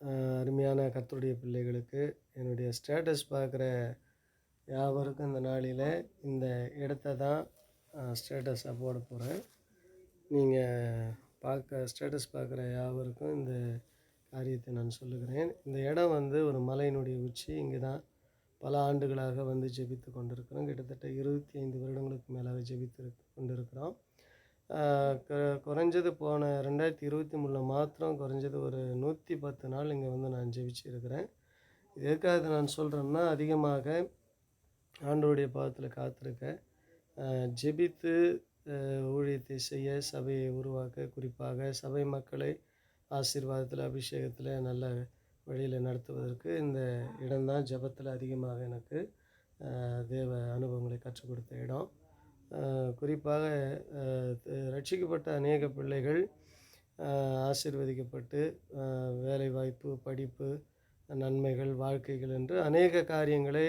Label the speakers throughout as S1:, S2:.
S1: அருமையான கர்த்தருடைய பிள்ளைகளுக்கு என்னுடைய ஸ்டேட்டஸ் பார்க்குற யாவருக்கும் இந்த நாளில் இந்த இடத்த தான் ஸ்டேட்டஸாக போட போகிறேன் நீங்கள் பார்க்க ஸ்டேட்டஸ் பார்க்குற யாவருக்கும் இந்த காரியத்தை நான் சொல்லுகிறேன். இந்த இடம் வந்து ஒரு மலையினுடைய உச்சி. இங்கே தான் பல ஆண்டுகளாக வந்து ஜெபித்து கொண்டிருக்கிறோம். கிட்டத்தட்ட இருபத்தி ஐந்து வருடங்களுக்கு மேலாக ஜெபித்து கொண்டிருக்கிறோம். குறைஞ்சது போன ரெண்டாயிரத்தி இருபத்தி மூணில் மாத்திரம் குறைஞ்சது ஒரு நூற்றி பத்து நாள் இங்கே வந்து நான் ஜெபிச்சிருக்கிறேன். இது எதுக்காக நான் சொல்கிறேன்னா அதிகமாக ஆண்டோடைய பாதத்தில் காத்திருக்கேன் ஜெபித்து ஊழியத்தை செய்ய சபையை உருவாக்க குறிப்பாக சபை மக்களை ஆசீர்வாதத்தில் அபிஷேகத்தில் நல்ல வழியில் நடத்துவதற்கு இந்த இடம்தான் ஜெபத்தில் அதிகமாக எனக்கு தேவ அனுபவங்களை கற்றுக் கொடுத்த இடம். குறிப்பாக ரட்சிக்கப்பட்ட அநேக பிள்ளைகள் ஆசிர்வதிக்கப்பட்டு வேலைவாய்ப்பு படிப்பு நன்மைகள் வாழ்க்கைகள் என்று அநேக காரியங்களை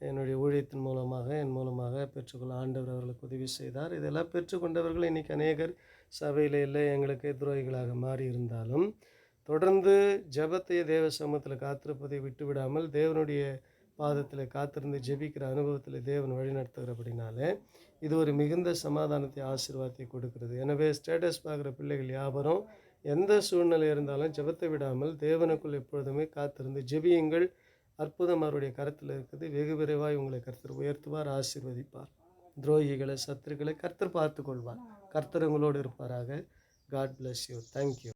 S1: என்னுடைய ஊழியத்தின் மூலமாக என் மூலமாக பெற்றுக்கொள்ள ஆண்டவர் அவர்களுக்கு உதவி செய்தார். இதெல்லாம் பெற்றுக்கொண்டவர்கள் இன்றைக்கி அநேகர் சபையில் இல்லை எங்களுக்கு துரோகிகளாக மாறி இருந்தாலும் தொடர்ந்து ஜெபத்தை தேவ சமூகத்தில் காத்திருப்பதை விட்டுவிடாமல் தேவனுடைய பாதத்தில் காத்திருந்து ஜெபிக்கிற அனுபவத்தில் தேவன் வழிநடத்துகிறபடினாலே இது ஒரு மிகுந்த சமாதானத்தை ஆசீர்வாதத்தை கொடுக்கிறது. எனவே ஸ்டேட்டஸ் பார்க்குற பிள்ளைகள் யாவரும் எந்த சூழ்நிலை இருந்தாலும் ஜெபத்தை விடாமல் தேவனுக்குள் எப்பொழுதுமே காத்திருந்து ஜெபியுங்கள். அற்புதம் அவருடைய கருத்தில் இருக்குது. வெகு விரைவாய் உங்களை கருத்தர் உயர்த்துவார் ஆசீர்வதிப்பார். துரோகிகளை சத்துருக்களை கர்த்தர் பார்த்து கொள்வார் கர்த்தர் உங்களோடு இருப்பாராக. God bless you thank you